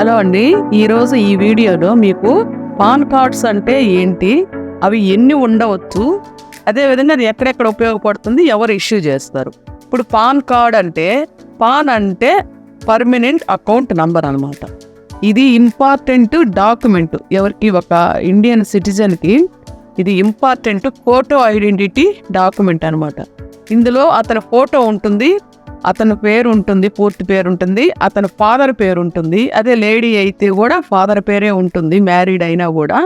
Hello అండి ఈరోజు ఈ వీడియోలో మీకు పాన్ కార్డ్స్ అంటే ఏంటి? అవి ఎన్ని ఉండవచ్చు? అదేవిధంగా అది ఎక్కడెక్కడ ఉపయోగపడుతుంది? ఎవరు ఇష్యూ చేస్తారు? ఇప్పుడు పాన్ కార్డ్ అంటే పాన్ అంటే పర్మనెంట్ అకౌంట్ నంబర్ అన్నమాట. ఇది ఇంపార్టెంట్ డాక్యుమెంట్. ఎవరికి? ఒక ఇండియన్ సిటిజన్కి ఇది ఇంపార్టెంట్ ఫోటో ఐడెంటిటీ డాక్యుమెంట్ అన్నమాట. ఇందులో అతని ఫోటో ఉంటుంది అతని పేరు ఉంటుంది పూర్తి పేరు ఉంటుంది అతని ఫాదర్ పేరు ఉంటుంది అదే లేడీ అయితే కూడా ఫాదర్ పేరే ఉంటుంది మ్యారీడ్ అయినా కూడా.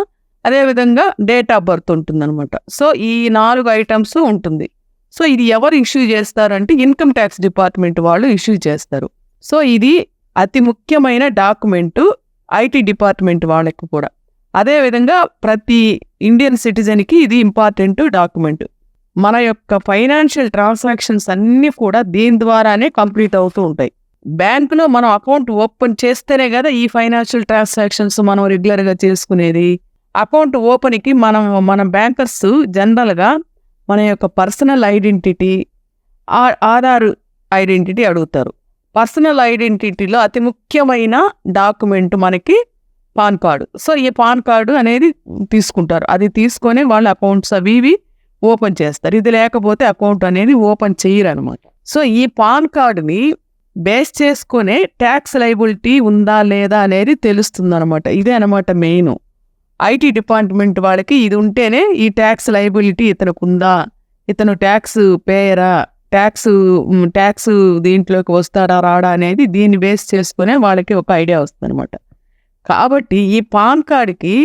అదే విధంగా డేట్ ఆఫ్ బర్త్ ఉంటుంది అనమాట సో ఈ నాలుగు ఐటమ్స్ ఉంటుంది. సో ఇది ఎవరు ఇష్యూ చేస్తారంటే ఇన్కమ్ ట్యాక్స్ డిపార్ట్మెంట్ వాళ్ళు ఇష్యూ చేస్తారు. సో ఇది అతి ముఖ్యమైన డాక్యుమెంటు ఐటీ డిపార్ట్మెంట్ వాళ్ళకి కూడా. అదే విధంగా ప్రతి ఇండియన్ సిటిజన్కి ఇది ఇంపార్టెంట్ డాక్యుమెంట్. మన యొక్క ఫైనాన్షియల్ ట్రాన్సాక్షన్స్ అన్నీ కూడా దీని ద్వారానే కంప్లీట్ అవుతూ ఉంటాయి. బ్యాంకులో మనం అకౌంట్ ఓపెన్ చేస్తేనే కదా ఈ ఫైనాన్షియల్ ట్రాన్సాక్షన్స్ మనం రెగ్యులర్గా చేసుకునేది. అకౌంట్ ఓపెన్కి మనం మన బ్యాంకర్స్ జనరల్గా మన యొక్క పర్సనల్ ఐడెంటిటీ ఆధార్ ఐడెంటిటీ అడుగుతారు. పర్సనల్ ఐడెంటిటీలో అతి ముఖ్యమైన డాక్యుమెంట్ మనకి పాన్ కార్డు. సో ఈ పాన్ కార్డు అనేది తీసుకుంటారు. అది తీసుకొని వాళ్ళ అకౌంట్స్ అవి ఇవి ఓపెన్ చేస్తారు. ఇది లేకపోతే అకౌంట్ అనేది ఓపెన్ చేయరు అనమాట సో ఈ పాన్ కార్డుని బేస్ చేసుకునే ట్యాక్స్ లైబిలిటీ ఉందా లేదా అనేది తెలుస్తుంది అనమాట ఇదే అనమాట మెయిన్. ఐటీ డిపార్ట్మెంట్ వాళ్ళకి ఇది ఉంటేనే ఈ ట్యాక్స్ లైబిలిటీ ఇతనికి ఉందా ఇతను ట్యాక్స్ పేయరా ట్యాక్స్ ట్యాక్స్ దీంట్లోకి వస్తాడా రాడా అనేది దీన్ని బేస్ చేసుకునే వాళ్ళకి ఒక ఐడియా వస్తుంది అనమాట కాబట్టి ఈ పాన్ కార్డుకి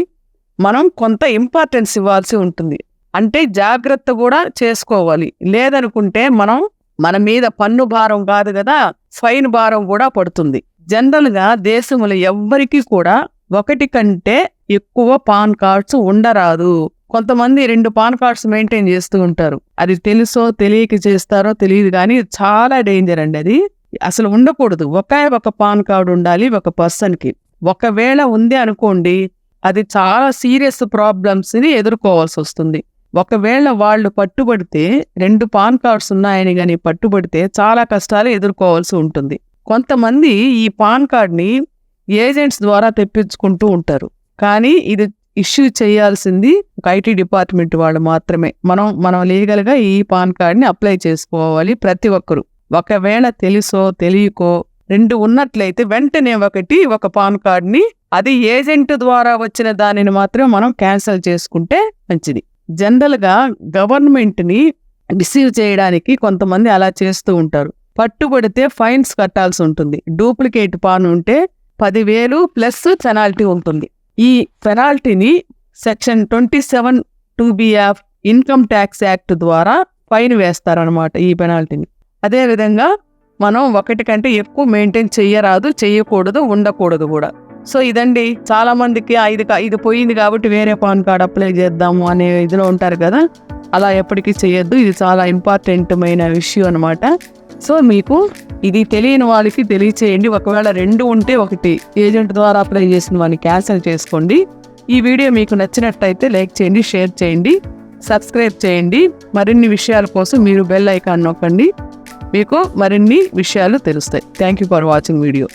మనం కొంత ఇంపార్టెన్స్ ఇవ్వాల్సి ఉంటుంది. అంటే జాగ్రత్త కూడా చేసుకోవాలి. లేదనుకుంటే మనం మన మీద పన్ను భారం కాదు కదా ఫైన్ భారం కూడా పడుతుంది. జనరల్గా దేశంలో ఎవ్వరికీ కూడా ఒకటి కంటే ఎక్కువ పాన్ కార్డ్స్ ఉండరాదు. కొంతమంది రెండు పాన్ కార్డ్స్ మెయింటైన్ చేస్తూ ఉంటారు. అది తెలుసో తెలియక చేస్తారో తెలియదు కానీ చాలా డేంజర్ అండి అది. అసలు ఉండకూడదు. ఒకే ఒక పాన్ కార్డు ఉండాలి ఒక పర్సన్కి. ఒకవేళ ఉంది అనుకోండి అది చాలా సీరియస్ ప్రాబ్లమ్స్ని ఎదుర్కోవాల్సి వస్తుంది. ఒకవేళ వాళ్ళు పట్టుబడితే రెండు పాన్ కార్డ్స్ ఉన్నాయని కానీ పట్టుబడితే చాలా కష్టాలు ఎదుర్కోవాల్సి ఉంటుంది. కొంతమంది ఈ పాన్ కార్డ్ని ఏజెంట్స్ ద్వారా తెప్పించుకుంటూ ఉంటారు. కానీ ఇది ఇష్యూ చేయాల్సింది ఒక ఐటీ డిపార్ట్మెంట్ వాళ్ళు మాత్రమే. మనం మనం లీగల్గా ఈ పాన్ కార్డ్ని అప్లై చేసుకోవాలి ప్రతి ఒక్కరు. ఒకవేళ తెలుసో తెలియకో రెండు ఉన్నట్లయితే వెంటనే ఒకటి ఒక పాన్ కార్డ్ని అది ఏజెంట్ ద్వారా వచ్చిన దానిని మాత్రం మనం క్యాన్సిల్ చేసుకుంటే మంచిది. జనరల్గా గవర్నమెంట్ని రిసీవ్ చేయడానికి కొంతమంది అలా చేస్తూ ఉంటారు. పట్టుబడితే ఫైన్స్ కట్టాల్సి ఉంటుంది. డూప్లికేట్ పాన్ ఉంటే పదివేలు ప్లస్ పెనాల్టీ ఉంటుంది. ఈ పెనాల్టీని section twenty seven two B F income tax act ద్వారా ఫైన్ వేస్తారనమాట ఈ పెనాల్టీని. అదేవిధంగా మనం ఒకటి కంటే ఎక్కువ మెయింటైన్ చేయరాదు చేయకూడదు ఉండకూడదు కూడా. సో ఇదండి చాలా మందికి ఇది ఇది పోయింది కాబట్టి వేరే పాన్ కార్డ్ అప్లై చేద్దాము అనే ఇదిలో ఉంటారు కదా అలా ఎప్పటికీ చేయొద్దు. ఇది చాలా ఇంపార్టెంట్ అయిన విషయం అనమాట సో మీకు ఇది తెలియని వాళ్ళకి తెలియచేయండి. ఒకవేళ రెండు ఉంటే ఒకటి ఏజెంట్ ద్వారా అప్లై చేసిన వాడిని క్యాన్సిల్ చేసుకోండి. ఈ వీడియో మీకు నచ్చినట్టయితే లైక్ చేయండి షేర్ చేయండి సబ్స్క్రైబ్ చేయండి. మరిన్ని విషయాల కోసం మీరు బెల్ ఐకాన్ నొక్కండి. మీకు మరిన్ని విషయాలు తెలుస్తాయి. Thank you for watching video.